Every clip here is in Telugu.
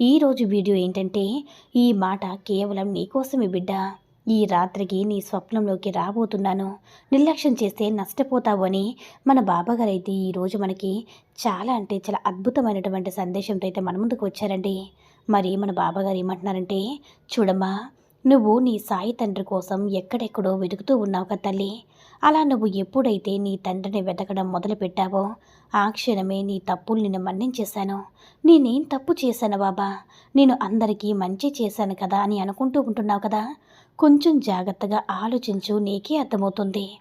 ఈరోజు వీడియో ఏంటంటే ఈ మాట కేవలం నీకోసమే బిడ్డ. ఈ రాత్రికి నీ స్వప్నంలోకి రాబోతున్నాను. నిర్లక్ష్యం చేస్తే నష్టపోతావు అని మన బాబాగారు అయితే ఈరోజు మనకి చాలా అంటే చాలా అద్భుతమైనటువంటి సందేశంతో అయితే మన ముందుకు వచ్చారండి. మరి మన బాబాగారు ఏమంటున్నారంటే చూడమ్మా నువ్వు నీ సాయి తండ్రి కోసం ఎక్కడెక్కడో వెతుకుతూ ఉన్నావు కదా తల్లి. అలా నువ్వు ఎప్పుడైతే నీ తండ్రిని వెతకడం మొదలుపెట్టావో ఆ క్షణమే నీ తప్పులు నిన్ను మన్నించేశాను. నేనేం తప్పు చేశాను బాబా? నేను అందరికీ మంచి చేశాను కదా అని అనుకుంటూ ఉంటున్నావు కదా? కొంచెం జాగ్రత్తగా ఆలోచించు నీకే అర్థమవుతుంది.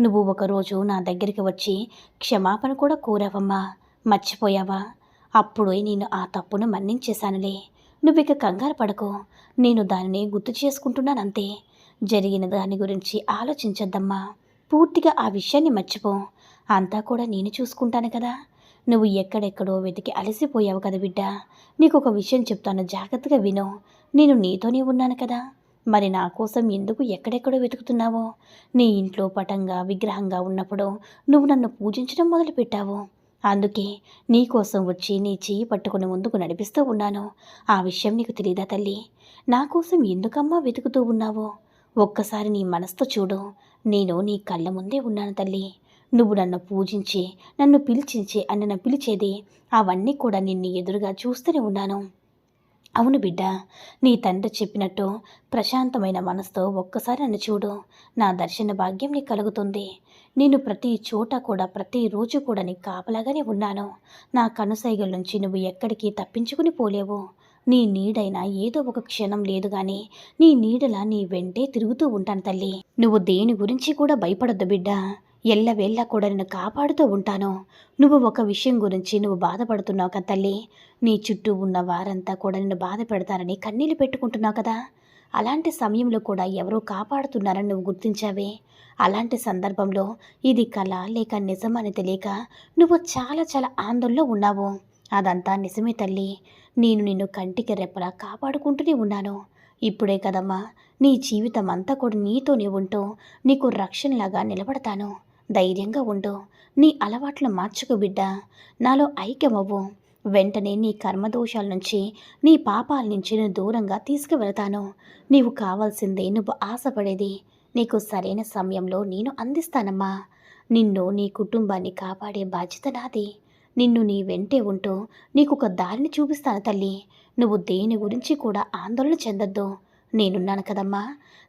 నువ్వు ఒకరోజు నా దగ్గరికి వచ్చి క్షమాపణ కూడా కోరావమ్మా. మర్చిపోయావా? అప్పుడే నేను ఆ తప్పును మన్నించేశానులే. నువ్విక కంగారు పడకు. నేను దానిని గుర్తు చేసుకుంటున్నానంతే. జరిగిన దాని గురించి ఆలోచించద్దమ్మా. పూర్తిగా ఆ విషయాన్ని మర్చిపో అంతా కూడా నేను చూసుకుంటాను కదా. నువ్వు ఎక్కడెక్కడో వెతికి అలసిపోయావు కదా బిడ్డ. నీకు ఒక విషయం చెప్తాను జాగ్రత్తగా విను. నేను నీతోనే ఉన్నాను కదా. మరి నా కోసం ఎందుకు ఎక్కడెక్కడో వెతుకుతున్నావో? నీ ఇంట్లో పటంగా విగ్రహంగా ఉన్నప్పుడు నువ్వు నన్ను పూజించడం మొదలుపెట్టావు. అందుకే నీకోసం వచ్చి నీ చెయ్యి పట్టుకుని ముందుకు నడిపిస్తూ ఉన్నాను. ఆ విషయం నీకు తెలియదా తల్లి? నా కోసం ఎందుకమ్మా వెతుకుతూ ఉన్నావో? ఒక్కసారి నీ మనసుతో చూడు. నేను నీ కళ్ళ ముందే ఉన్నాను తల్లి. నువ్వు నన్ను పూజించి నన్ను పిలిచించి అని నన్ను పిలిచేది. అవన్నీ కూడా నిన్ను ఎదురుగా చూస్తూనే ఉన్నాను. అవును బిడ్డ నీ తండ్రి చెప్పినట్టు ప్రశాంతమైన మనసుతో ఒక్కసారి నన్ను చూడు. నా దర్శన భాగ్యం నీకు కలుగుతుంది. నేను ప్రతి చోట కూడా ప్రతిరోజు కూడా నీ కాపలాగానే ఉన్నాను. నా కనుసైగల నుంచి నువ్వు ఎక్కడికి తప్పించుకుని పోలేవు. నీ నీడైనా ఏదో ఒక క్షణం లేదు గాని నీ నీడలా నీ వెంటే తిరుగుతూ ఉంటాను తల్లి. నువ్వు దేని గురించి కూడా భయపడొద్దు బిడ్డ. ఎల్లవేళ్ళ కూడా నేను కాపాడుతూ ఉంటాను. నువ్వు ఒక విషయం గురించి నువ్వు బాధపడుతున్నావు కదా తల్లి. నీ చుట్టూ ఉన్న వారంతా కూడా నిన్ను బాధ పెడతారని కన్నీళ్ళు పెట్టుకుంటున్నావు కదా. అలాంటి సమయంలో కూడా ఎవరో కాపాడుతున్నారని నువ్వు గుర్తించావే. అలాంటి సందర్భంలో ఇది కళ లేక నిజమని తెలియక నువ్వు చాలా చాలా ఆందోళనలో ఉన్నావు. అదంతా నిజమే తల్లి. నేను నిన్ను కంటికి రెప్పలా కాపాడుకుంటూనే ఉన్నాను. ఇప్పుడే కదమ్మా నీ జీవితం అంతా కూడా నీతోనే ఉంటూ నీకు రక్షణలాగా నిలబడతాను. ధైర్యంగా ఉండు. నీ అలవాట్లు మార్చుకు బిడ్డ. నాలో ఐక్యమవ్వు. వెంటనే నీ కర్మదోషాల నుంచి నీ పాపాల నుంచి నేను దూరంగా తీసుకువెళతాను. నీవు కావాల్సిందే నువ్వు ఆశపడేది. నీకు సరైన సమయంలో నేను అందిస్తానమ్మా. నిన్ను నీ కుటుంబాన్ని కాపాడే బాధ్యత నాది. నిన్ను నీ వెంటే ఉంటూ నీకు ఒక దారిని చూపిస్తాను తల్లి. నువ్వు దేని గురించి కూడా ఆందోళన చెందొద్దు. నేనున్నాను కదమ్మా.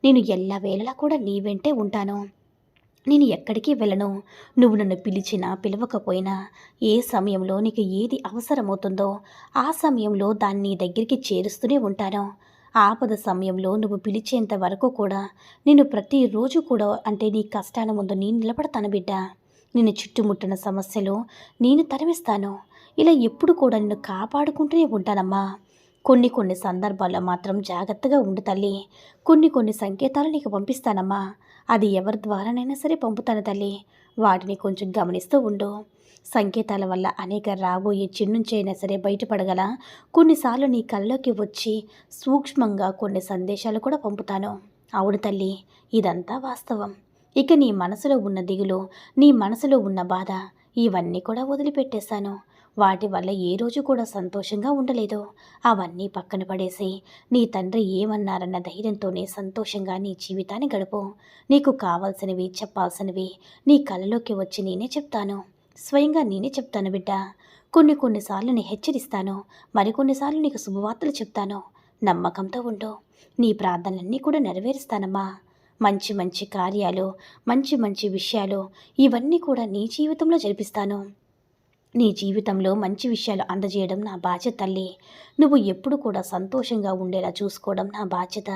నేను ఎల్లవేళలా కూడా నీ వెంటే ఉంటాను. నేను ఎక్కడికి వెళ్ళను. నువ్వు నన్ను పిలిచినా పిలవకపోయినా ఏ సమయంలో నీకు ఏది అవసరమవుతుందో ఆ సమయంలో దాన్ని నీ దగ్గరికి చేరుస్తూనే ఉంటాను. ఆపద సమయంలో నువ్వు పిలిచేంత వరకు కూడా నేను ప్రతిరోజు కూడా అంటే నీ కష్టాల ముందు నేను నిలబడతాను బిడ్డ. నిన్ను చుట్టుముట్టిన సమస్యలు నేను తరిమిస్తాను. ఇలా ఎప్పుడు కూడా నిన్ను కాపాడుకుంటూనే ఉంటానమ్మా. కొన్ని కొన్ని సందర్భాల్లో మాత్రం జాగ్రత్తగా ఉండు తల్లి. కొన్ని కొన్ని సంకేతాలు నీకు పంపిస్తానమ్మా. అది ఎవరి ద్వారానైనా సరే పంపుతాను తల్లి. వాటిని కొంచెం గమనిస్తూ ఉండు. సంకేతాల వల్ల అనేక రాబోయే చిన్నుంచైనా సరే బయటపడగల కొన్నిసార్లు నీ కళ్ళలోకి వచ్చి సూక్ష్మంగా కొన్ని సందేశాలు కూడా పంపుతాను. అవును తల్లి ఇదంతా వాస్తవం. ఇక నీ మనసులో ఉన్న దిగులు నీ మనసులో ఉన్న బాధ ఇవన్నీ కూడా వదిలిపెట్టేశాను. వాటి వల్ల ఏ రోజు కూడా సంతోషంగా ఉండలేదు. అవన్నీ పక్కన పడేసి నీ తండ్రి ఏమన్నారన్న ధైర్యంతోనే సంతోషంగా నీ జీవితాన్ని గడుపు. నీకు కావాల్సినవి చెప్పాల్సినవి నీ కలలోకి వచ్చి నేనే చెప్తాను. స్వయంగా నేనే చెప్తాను బిడ్డ. కొన్ని కొన్నిసార్లు నీ హెచ్చరిస్తాను మరికొన్నిసార్లు నీకు శుభవార్తలు చెప్తాను. నమ్మకంతో ఉండు. నీ ప్రార్థనలన్నీ కూడా నెరవేరుస్తానమ్మా. మంచి మంచి కార్యాలు మంచి మంచి విషయాలు ఇవన్నీ కూడా నీ జీవితంలో జరిపిస్తాను. నీ జీవితంలో మంచి విషయాలు అందజేయడం నా బాధ్యత తల్లి. నువ్వు ఎప్పుడు కూడా సంతోషంగా ఉండేలా చూసుకోవడం నా బాధ్యత.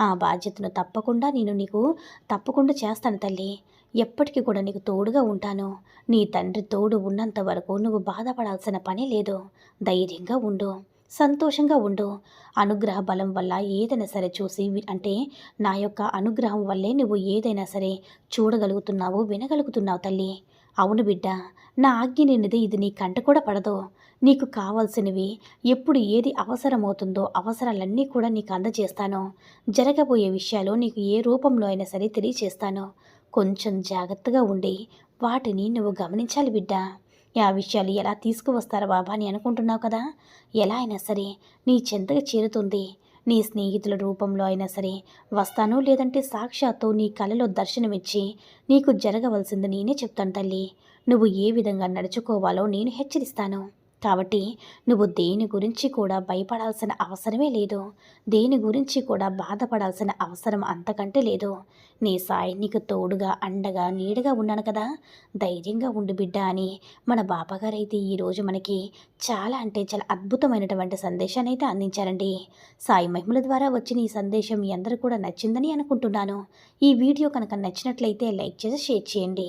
ఆ బాధ్యతను తప్పకుండా నేను నీకు తప్పకుండా చేస్తాను తల్లి. ఎప్పటికీ కూడా నీకు తోడుగా ఉంటాను. నీ తండ్రి తోడు ఉన్నంత వరకు నువ్వు బాధపడాల్సిన పని లేదు. ధైర్యంగా ఉండు. సంతోషంగా ఉండు. అనుగ్రహ బలం వల్ల ఏదైనా సరే చూసి అంటే నా యొక్క అనుగ్రహం వల్లే నువ్వు ఏదైనా సరే చూడగలుగుతున్నావు వినగలుగుతున్నావు తల్లి. అవును బిడ్డ నా ఆజ్ఞ నిన్నది ఇది నీ కంట కూడా పడదు. నీకు కావాల్సినవి ఎప్పుడు ఏది అవసరమవుతుందో అవసరాలన్నీ కూడా నీకు అందజేస్తాను. జరగబోయే విషయాలు నీకు ఏ రూపంలో అయినా సరే తెలియచేస్తాను. కొంచెం జాగ్రత్తగా ఉండి వాటిని నువ్వు గమనించాలి బిడ్డ. ఆ విషయాలు ఎలా తీసుకువస్తారా బాబా అని అనుకుంటున్నావు కదా? ఎలా అయినా సరే నీ చెంతకు చేరుతుంది. నీ స్నేహితుల రూపంలో అయినా సరే వస్తాను లేదంటే సాక్షాత్తు నీ కలలో దర్శనమిచ్చి నీకు జరగవలసింది నేనే చెప్తాను తల్లి. నువ్వు ఏ విధంగా నడుచుకోవాలో నేను హెచ్చరిస్తాను. కాబట్టి నువ్వు దేని గురించి కూడా భయపడాల్సిన అవసరమే లేదు. దేని గురించి కూడా బాధపడాల్సిన అవసరం అంతకంటే లేదు. నీ సాయి నీకు తోడుగా అండగా నీడగా ఉన్నాను కదా. ధైర్యంగా ఉండు బిడ్డ అని మన బాబాగారు అయితే ఈరోజు మనకి చాలా అంటే చాలా అద్భుతమైనటువంటి సందేశాన్ని అయితే అందించారండి. సాయి మహిమల ద్వారా వచ్చిన ఈ సందేశం మీ అందరూ కూడా నచ్చిందని అనుకుంటున్నాను. ఈ వీడియో కనుక నచ్చినట్లయితే లైక్ చేసి షేర్ చేయండి.